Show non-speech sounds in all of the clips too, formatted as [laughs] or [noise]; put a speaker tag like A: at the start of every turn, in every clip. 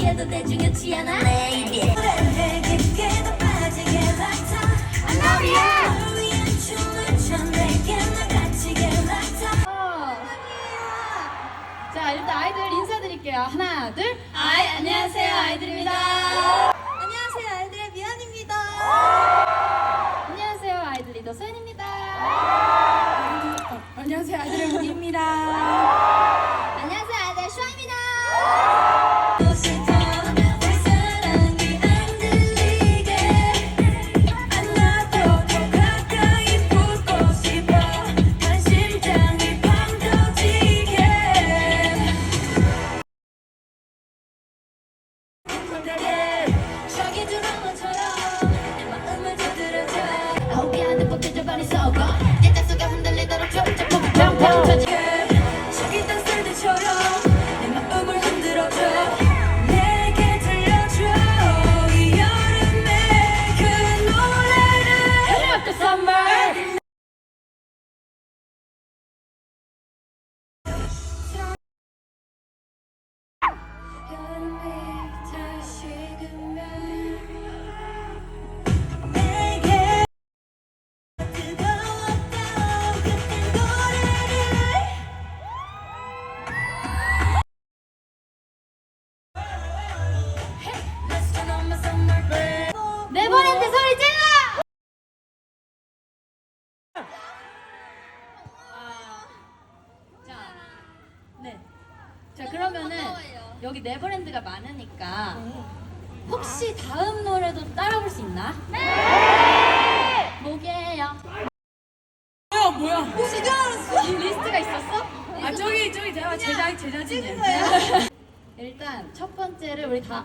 A: 중요치 않아 Lady 내게 깨도 빠지게 같아. I love you. 널 위한 춤을 춰 내게 날 갇히게 같아.
B: 자 일단 아이들 인사드릴게요. 하나 둘. 아이 안녕하세요. 아이들입니다.
A: 안녕하세요. 아이들의 미연입니다.
B: 안녕하세요. 아이들 리더 소연입니다. 안녕하세요. 아이들의 무기입니다.
A: 안녕하세요. 아이들 슈아입니다 저
B: 네버랜드 소리 질러. 자, 네. 자 그러면은 여기 네버랜드가 많으니까 혹시 다음 노래도 따라 볼 수 있나? 네. 뭐게요?
C: 뭐야 뭐야
B: 혹시 알았어? 이 리스트가 있었어?
C: 아 저기 저기 제가 제자 제자진이에요 [laughs]
B: 일단 첫 번째를 우리 다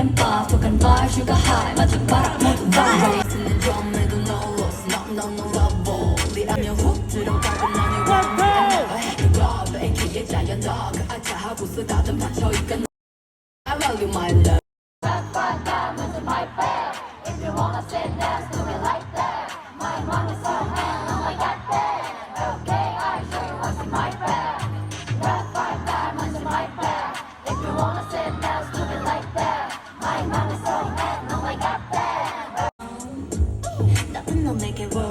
A: 위한 밥 독한 bar sugar high 마주 봐라 모두 vibe 쓰는 점에도 no loss no no no double 리라면 훅 들어가고 want me never had to go back 자연 너그 아차하고 쓰다듬 닫혀있까 나쁜 너 내게 오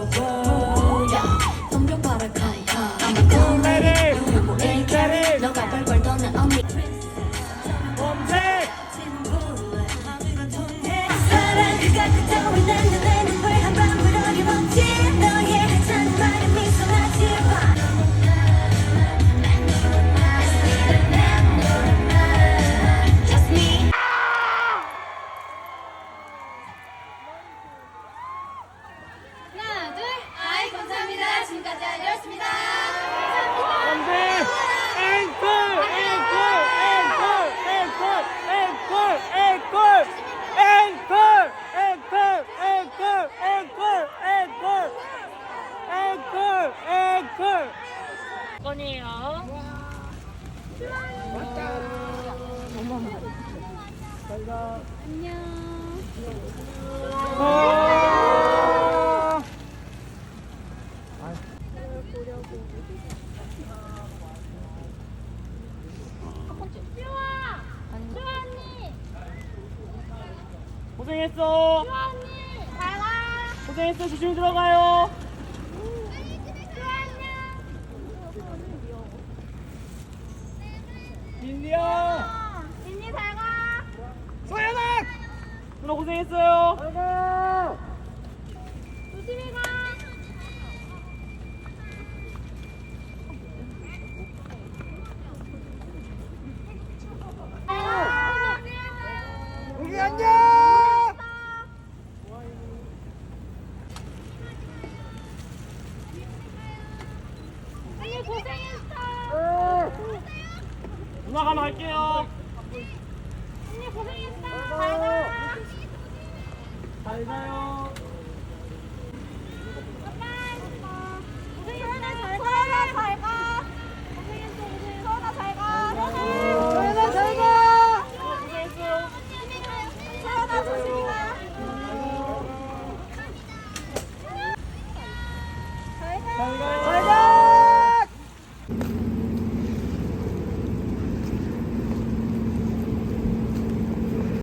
D: 고생했어. 고생했어. 조심히 들어가요. 고생했어요. 조심히 가. 누나 가면 갈게요. 언니 고생했어. 잘 가. 잘 가요.